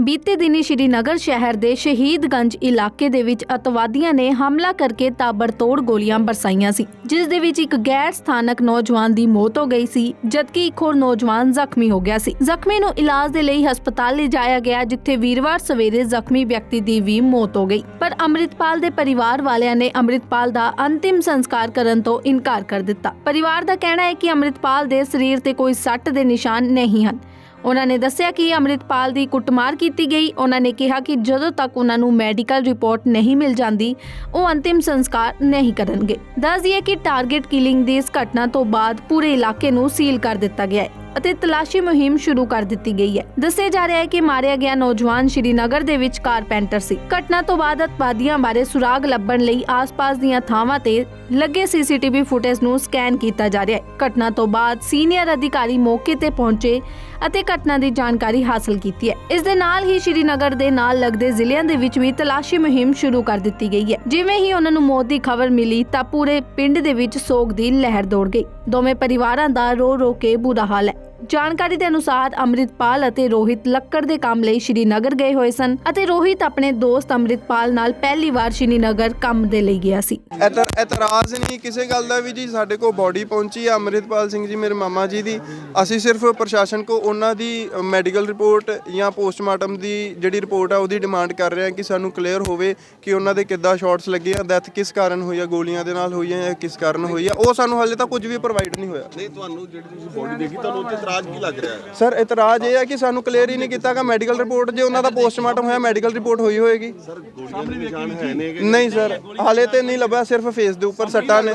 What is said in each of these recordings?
ਬੀਤੇ ਹੀ ਸ਼੍ਰੀਨਗਰ ਸ਼ਹਿਰ ਦੇ ਸ਼ਹੀਦਗੰਜ ਇਲਾਕੇ ਦੇ ਵਿੱਚ ਅਤਵਾਦੀਆਂ ਨੇ ਹਮਲਾ ਕਰਕੇ ਤਾਬੜਤੋੜ ਗੋਲੀਆਂ ਬਰਸਾਈਆਂ ਸੀ, ਜਿਸ ਦੇ ਵਿੱਚ ਇੱਕ ਗੈਰ ਸਥਾਨਕ ਨੌਜਵਾਨ ਦੀ ਮੌਤ ਹੋ ਗਈ ਸੀ, ਜਦਕਿ ਇੱਕ ਹੋਰ ਨੌਜਵਾਨ ਜ਼ਖਮੀ ਹੋ ਗਿਆ ਸੀ। ਜ਼ਖਮੀ ਨੂੰ ਇਲਾਜ ਦੇ ਲਈ ਹਸਪਤਾਲ ਲਿਜਾਇਆ ਗਿਆ, ਜਿੱਥੇ ਵੀਰਵਾਰ ਸਵੇਰੇ ਜ਼ਖਮੀ ਵਿਅਕਤੀ ਦੀ ਵੀ ਮੌਤ ਹੋ ਗਈ। ਪਰ ਅੰਮ੍ਰਿਤਪਾਲ ਦੇ ਪਰਿਵਾਰ ਵਾਲਿਆਂ ਨੇ ਅੰਮ੍ਰਿਤਪਾਲ ਦਾ ਅੰਤਿਮ ਸੰਸਕਾਰ ਕਰਨ ਤੋਂ ਇਨਕਾਰ ਕਰ ਦਿੱਤਾ। ਪਰਿਵਾਰ ਦਾ ਕਹਿਣਾ ਹੈ ਕਿ ਅੰਮ੍ਰਿਤਪਾਲ ਦੇ ਸਰੀਰ ਤੇ ਕੋਈ ਸੱਟ ਦੇ ਨਿਸ਼ਾਨ ਨਹੀਂ ਹਨ। ਉਹਨਾਂ ਨੇ ਦੱਸਿਆ ਕਿ ਅੰਮ੍ਰਿਤਪਾਲ ਦੀ ਕੁੱਟਮਾਰ ਕੀਤੀ ਗਈ। ਉਹਨਾਂ ਨੇ ਕਿਹਾ ਕਿ ਜਦੋਂ ਤੱਕ ਉਹਨਾਂ ਨੂੰ ਮੈਡੀਕਲ ਰਿਪੋਰਟ ਨਹੀਂ ਮਿਲ ਜਾਂਦੀ, ਉਹ ਅੰਤਿਮ ਸੰਸਕਾਰ ਨਹੀਂ ਕਰਨਗੇ। ਦੱਸ ਦਈਏ ਕਿ ਟਾਰਗੇਟ ਕਿਲਿੰਗ ਦੀ ਇਸ ਘਟਨਾ ਤੋਂ ਬਾਅਦ ਪੂਰੇ ਇਲਾਕੇ ਨੂੰ ਸੀਲ ਕਰ ਦਿੱਤਾ ਗਿਆ ਹੈ। ਅਤੇ ਤਲਾਸ਼ੀ ਮੁਹਿੰਮ ਸ਼ੁਰੂ ਕਰ ਦਿੱਤੀ ਗਈ ਹੈ। ਦੱਸਿਆ ਜਾ ਰਿਹਾ ਹੈ ਕਿ ਮਾਰਿਆ ਗਿਆ ਨੌਜਵਾਨ ਸ਼੍ਰੀਨਗਰ ਦੇ ਵਿੱਚ ਕਾਰਪੈਂਟਰ ਸੀ। ਘਟਨਾ ਤੋਂ ਬਾਅਦ ਅਤਵਾਦੀਆਂ ਬਾਰੇ ਸੁਰਾਗ ਲੱਭਣ ਲਈ ਆਸ-ਪਾਸ ਦੀਆਂ ਥਾਵਾਂ ਤੇ ਲੱਗੇ ਸੀਸੀਟੀਵੀ ਫੁਟੇਜ ਨੂੰ ਸਕੈਨ ਕੀਤਾ ਜਾ ਰਿਹਾ ਹੈ। ਘਟਨਾ ਤੋਂ ਬਾਅਦ ਸੀਨੀਅਰ ਅਧਿਕਾਰੀ ਮੌਕੇ ਤੇ ਪਹੁੰਚੇ ਅਤੇ ਘਟਨਾ ਦੀ ਜਾਣਕਾਰੀ ਹਾਸਲ ਕੀਤੀ ਹੈ। ਇਸ ਦੇ ਨਾਲ ਹੀ ਸ਼੍ਰੀਨਗਰ ਦੇ ਨਾਲ ਲੱਗਦੇ ਜ਼ਿਲ੍ਹਿਆਂ ਦੇ ਵਿੱਚ ਵੀ ਤਲਾਸ਼ੀ ਮੁਹਿੰਮ ਸ਼ੁਰੂ ਕਰ ਦਿੱਤੀ ਗਈ ਹੈ। ਜਿਵੇਂ ਹੀ ਉਹਨਾਂ ਨੂੰ ਮੌਤ ਦੀ ਖਬਰ ਮਿਲੀ ਤਾਂ ਪੂਰੇ ਪਿੰਡ ਦੇ ਵਿੱਚ ਸੋਗ ਦੀ ਲਹਿਰ ਦੌੜ ਗਈ। ਦੋਵੇਂ ਪਰਿਵਾਰਾਂ ਦਾ ਰੋ ਰੋ ਕੇ ਬੁਰਾ ਹਾਲ ਹੈ। ਜਾਣਕਾਰੀ ਦੇ ਅਨੁਸਾਰ ਅੰਮ੍ਰਿਤਪਾਲ ਅਤੇ ਰੋਹਿਤ ਲੱਕੜ ਦੇ ਕੰਮ ਲਈ ਸ਼੍ਰੀਨਗਰ ਗਏ ਹੋਏ ਸਨ ਅਤੇ ਰੋਹਿਤ ਆਪਣੇ ਦੋਸਤ ਅੰਮ੍ਰਿਤਪਾਲ ਨਾਲ ਪਹਿਲੀ ਵਾਰ ਸ਼੍ਰੀਨਗਰ ਕੰਮ ਦੇ ਲਈ ਗਿਆ ਸੀ। ਇਤਰ ਇਤਰਾਜ਼ ਨਹੀਂ ਕਿਸੇ ਗੱਲ ਦਾ ਵੀ ਜੀ ਸਾਡੇ ਕੋਲ ਬਾਡੀ ਪਹੁੰਚੀ ਆ ਅੰਮ੍ਰਿਤਪਾਲ ਸਿੰਘ ਜੀ ਮੇਰੇ ਮਾਮਾ ਜੀ ਦੀ। ਅਸੀਂ ਸਿਰਫ ਪ੍ਰਸ਼ਾਸਨ ਕੋ ਉਹਨਾਂ ਦੀ ਮੈਡੀਕਲ ਰਿਪੋਰਟ ਜਾਂ ਪੋਸਟਮਾਰਟਮ ਦੀ ਜਿਹੜੀ ਰਿਪੋਰਟ ਆ ਉਹਦੀ ਡਿਮਾਂਡ ਕਰ ਰਹੇ ਹਾਂ ਕਿ ਸਾਨੂੰ ਕਲੀਅਰ ਹੋਵੇ ਕਿ ਉਹਨਾਂ ਦੇ ਕਿੱਦਾਂ ਸ਼ਾਟਸ ਲੱਗੇ ਆ ਡੈਥ ਕਿਸ ਕਾਰਨ ਹੋਈ ਆ ਗੋਲੀਆਂ ਦੇ ਨਾਲ ਹੋਈ ਆ ਜਾਂ ਕਿਸ ਕਾਰਨ ਹੋਈ ਆ। ਉਹ ਸਾਨੂੰ ਹਾਲੇ ਤੱਕ ਕੁਝ ਵੀ ਪ੍ਰੋਵਾਈਡ ਨਹੀਂ ਹੋਇਆ। ਨਹੀਂ ਤੁਹਾਨੂੰ ਜਿਹੜੀ ਤੁਸੀਂ ਬੋਡੀ ਦੇਖੀ ਤੁਹਾਨੂੰ ਉੱਤੇ ਇਤਰਾਜ਼ ਕੀ ਲੱਗ ਰਿਹਾ ਹੈ? ਸਰ ਇਤਰਾਜ਼ ਇਹ ਹੈ ਕਿ ਸਾਨੂੰ ਕਲੀਅਰ ਹੀ ਨਹੀਂ ਕੀਤਾ ਕਿ ਮੈਡੀਕਲ ਰਿਪੋਰਟ ਜੇ ਉਹਨਾਂ ਦਾ ਪੋਸਟਮਾਰਟਮ ਹੋਇਆ ਮੈਡੀਕਲ ਰਿਪੋਰਟ ਹੋਈ ਹੋਏਗੀ। ਸਰ ਗੋਲੀਆਂ ਦੇ ਨਿਸ਼ਾਨ ਹੈ ਨੇ ਕਿ ਨਹੀਂ ਸਰ ਹਾਲੇ ਤੇ ਨਹੀਂ ਲੱਭਿਆ ਸਿਰਫ ਫੇਸ ਦੇ ਉੱਪਰ ਸੱਟਾਂ ਨੇ।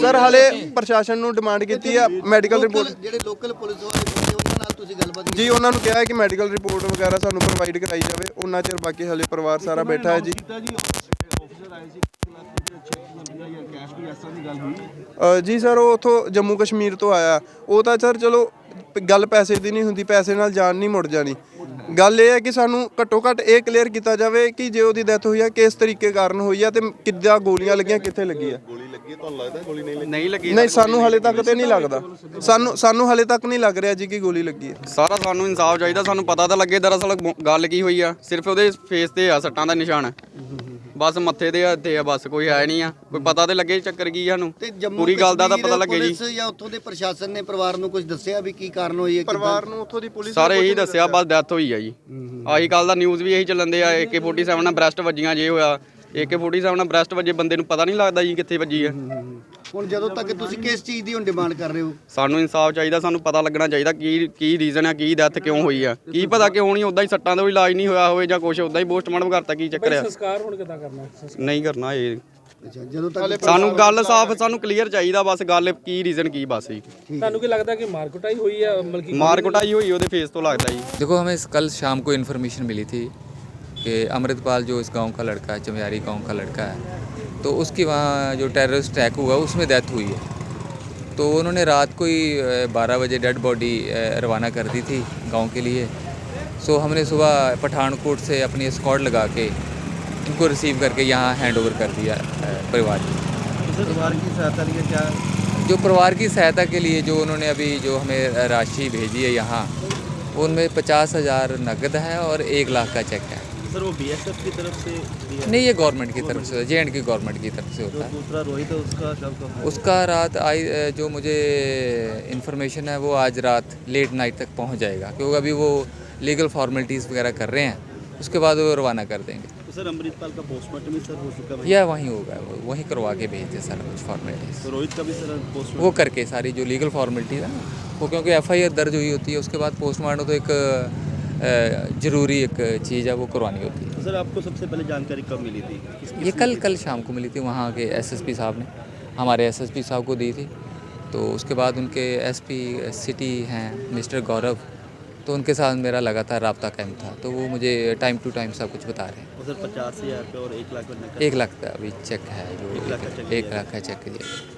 ਸਰ ਹਾਲੇ ਪ੍ਰਸ਼ਾਸਨ ਨੂੰ ਡਿਮਾਂਡ ਕੀਤੀ ਆ ਮੈਡੀਕਲ ਰਿਪੋਰਟ ਜਿਹੜੇ ਲੋਕਲ ਪੁਲਿਸ ਵਾਲੇ ਉਹਨਾਂ ਨਾਲ ਤੁਸੀਂ ਗੱਲਬਾਤ ਜੀ ਉਹਨਾਂ ਨੂੰ ਕਿਹਾ ਹੈ ਕਿ ਮੈਡੀਕਲ ਰਿਪੋਰਟ ਵਗੈਰਾ ਸਾਨੂੰ ਪ੍ਰੋਵਾਈਡ ਕਰਾਈ ਜਾਵੇ। ਉਹਨਾਂ ਚਿਰ ਬਾਕੀ ਹਲੇ ਪਰਿਵਾਰ ਸਾਰਾ ਬੈਠਾ ਹੈ ਜੀ। ਆਫੀਸਰ ਆਏ ਸੀ ਜਾਂ ਕੈਸ਼ ਕੋਈ ਐਸਾ ਦੀ ਗੱਲ ਹੋਈ? ਅ, ਜੀ ਸਰ ਉਹ ਉਥੋਂ ਜੰਮੂ ਕਸ਼ਮੀਰ ਤੋਂ ਆਇਆ। ਉਹ ਤਾਂ ਸਰ ਚਲੋ ਗੱਲ ਪੈਸੇ ਦੀ ਨਹੀਂ ਹੁੰਦੀ ਪੈਸੇ ਨਾਲ ਜਾਨ ਨਹੀਂ ਮੁੜ ਜਾਣੀ। ਗੱਲ ਇਹ ਹੈ ਕਿ ਸਾਨੂੰ ਘੱਟੋ ਘੱਟ ਇਹ ਕਲੀਅਰ ਕੀਤਾ ਜਾਵੇ ਕਿ ਜੇ ਉਹਦੀ ਡੈਥ ਹੋਈ ਆ ਕਿਸ ਤਰੀਕੇ ਕਾਰਨ ਹੋਈ ਆ ਤੇ ਕਿੱਦਾਂ ਗੋਲੀਆਂ ਲੱਗੀਆਂ ਕਿੱਥੇ ਲੱਗੀ ਆ ਗੋਲੀ ਲੱਗੀ ਹੈ, ਤੁਹਾਨੂੰ ਲੱਗਦਾ ਗੋਲੀ ਨਹੀਂ ਲੱਗੀ? ਨਹੀਂ ਲੱਗੀ। ਨਹੀਂ ਸਾਨੂੰ ਹਲੇ ਤੱਕ ਤੇ ਨਹੀਂ ਲੱਗਦਾ। ਸਾਨੂੰ ਸਾਨੂੰ ਹਲੇ ਤੱਕ ਨਹੀਂ ਲੱਗ ਰਿਹਾ ਜੀ ਕਿ ਗੋਲੀ ਲੱਗੀ ਹੈ ਸਾਰਾ ਸਾਨੂੰ ਇਨਸਾਫ ਚਾਹੀਦਾ ਸਾਨੂੰ ਪਤਾ ਤਾਂ ਲੱਗੇ ਦਰਅਸਲ ਗੱਲ ਕੀ ਹੋਈ ਆ। ਸਿਰਫ ਉਹਦੇ ਫੇਸ ਤੇ ਆ ਸੱਟਾਂ ਦਾ ਨਿਸ਼ਾਨ। ਬਸ ਮੱਥੇ ਤੇ ਆ ਤੇ ਆ ਬਸ ਕੋਈ ਹੈ ਨਹੀਂ ਆ। ਕੋਈ ਪਤਾ ਤੇ ਲੱਗੇ ਚੱਕਰ ਕੀ ਸਾਨੂੰ। ਤੇ ਜੰਮੂ ਪੂਰੀ ਗੱਲ ਦਾ ਤਾਂ ਪਤਾ ਲੱਗੇ ਜੀ। ਪੁਲਿਸ ਜਾਂ ਉੱਥੋਂ ਦੇ ਪ੍ਰਸ਼ਾਸਨ ਨੇ ਪਰਿਵਾਰ ਨੂੰ ਕੁਝ ਦੱਸਿਆ ਵੀ ਕੀ ਕਾਰਨ ਹੋਈ ਹੈ? ਪਰਿਵਾਰ ਨੂੰ ਉੱਥੋਂ ਦੀ ਪੁਲਿਸ ਸਾਰੇ ਇਹੀ ਦੱਸਿਆ ਬਸ ਡੈਥ ਹੋਈ ਆ ਜੀ। ਆਹੀ ਕੱਲ ਦਾ ਨਿਊਜ਼ ਵੀ ਇਹੀ ਚੱਲਣ ਦੇ ਆ AK47 ਨਾਲ ਬ੍ਰੈਸਟ ਵੱਜੀਆਂ ਜੇ ਹੋਇਆ। AK47 ਨਾਲ ਬ੍ਰੈਸਟ ਵੱਜੇ ਬੰਦੇ ਨੂੰ ਪਤਾ ਨਹੀਂ ਲੱਗਦਾ ਜੀ ਕਿੱਥੇ ਵੱਜੀ ਆ। ਹੁਣ ਜਦੋਂ ਤੱਕ ਤੁਸੀਂ ਕਿਸ ਚੀਜ਼ ਦੀ ਹੁਣ ਡਿਮਾਂਡ ਕਰ ਰਹੇ ਹੋ? ਸਾਨੂੰ ਇਨਸਾਫ ਚਾਹੀਦਾ ਸਾਨੂੰ ਪਤਾ ਲੱਗਣਾ ਚਾਹੀਦਾ ਕੀ ਕੀ ਰੀਜ਼ਨ ਆ ਕੀ ਡੈਥ ਕਿਉਂ ਹੋਈ ਆ। ਕੀ ਪਤਾ ਕਿਉਂ ਨਹੀਂ ਉਦਾਂ ਹੀ ਸੱਟਾਂ ਦਾ ਵੀ ਇਲਾਜ ਨਹੀਂ ਹੋਇਆ ਹੋਵੇ ਜਾਂ ਕੁਝ ਉਦਾਂ ਹੀ ਪੋਸਟਮਾਰਟਮ ਕਰਤਾ ਕੀ ਚੱਕਰ ਆ। ਸੰਸਕਾਰ ਹੁਣ ਕਿਦਾਂ ਕਰਨਾ? ਨਹੀਂ ਕਰਨਾ ਇਹ। ਜਦੋਂ ਤੱਕ ਸਾਨੂੰ ਗੱਲ ਸਾਫ਼ ਸਾਨੂੰ ਕਲੀਅਰ ਚਾਹੀਦਾ ਬਸ ਗੱਲ ਕੀ ਰੀਜ਼ਨ ਕੀ ਬਸ ਜੀ। ਤੁਹਾਨੂੰ ਕੀ ਲੱਗਦਾ ਕਿ ਮਾਰਕਟਾਈ ਹੋਈ ਆ ਮਲਕੀ ਮਾਰਕਟਾਈ ਹੋਈ ਉਹਦੇ ਫੇਸ ਤੋਂ ਲੱਗਦਾ ਜੀ। ਦੇਖੋ ਹਮੇ ਕੱਲ ਸ਼ਾਮ ਕੋ ਇਨਫੋਰਮੇਸ਼ਨ ਮਿਲੀ ਥੀ कि अमृतपाल जो इस गाँव का लड़का है चमियारी गाँव का लड़का है तो उसकी वहाँ जो टेररिस्ट अटैक हुआ उसमें डेथ हुई है। तो उन्होंने रात को ही बारह बजे डेड बॉडी रवाना कर दी थी गाँव के लिए। सो हमने सुबह पठानकोट से अपनी स्क्वाड लगा के इनको रिसीव करके यहाँ हैंड ओवर कर दिया परिवार को। परिवार की सहायता लिए क्या जो परिवार की सहायता के लिए जो उन्होंने अभी जो हमें राशि भेजी है यहाँ उनमें पचास हज़ार नकद है और एक लाख का चेक है। सर वो बीएसएफ की तरफ़ से नहीं ये गवर्नमेंट की तरफ़ से जे एंड की गवर्नमेंट की तरफ़ से होता है। दूसरा रोहित है उसका शव का उसका रात आई जो मुझे इन्फॉर्मेशन है वो आज रात लेट नाइट तक पहुँच जाएगा क्योंकि अभी वो लीगल फॉर्मेलिटीज़ वगैरह कर रहे हैं उसके बाद वो रवाना कर देंगे। तो सर अमृतपाल का पोस्टमार्टम सर हो चुका है या वहीं होगा वो वहीं करवा के भेज दे सारा कुछ फॉर्मेलिटीज़ तो रोहित का भी सर पोस्टमार्टम वो करके सारी जो लीगल फॉर्मेलिटीज़ है ना वो क्योंकि एफआईआर दर्ज हुई होती है उसके बाद पोस्टमार्टम तो एक ज़रूरी एक चीज़ है वो करवानी होती है। सर आपको सबसे पहले जानकारी कब मिली थी? किस ये कल कल शाम को मिली थी वहाँ के एसएसपी साहब ने हमारे एसएसपी साहब को दी थी। तो उसके बाद उनके एसपी सिटी हैं मिस्टर गौरव तो उनके साथ मेरा लगातार रबता कायम था। तो वो मुझे टाइम टू टाइम सब कुछ बता रहे हैं। सर पचास हज़ार और एक लाख एक लाख का अभी चेक है जो एक लाख का चेक एक लाख का चेक दिया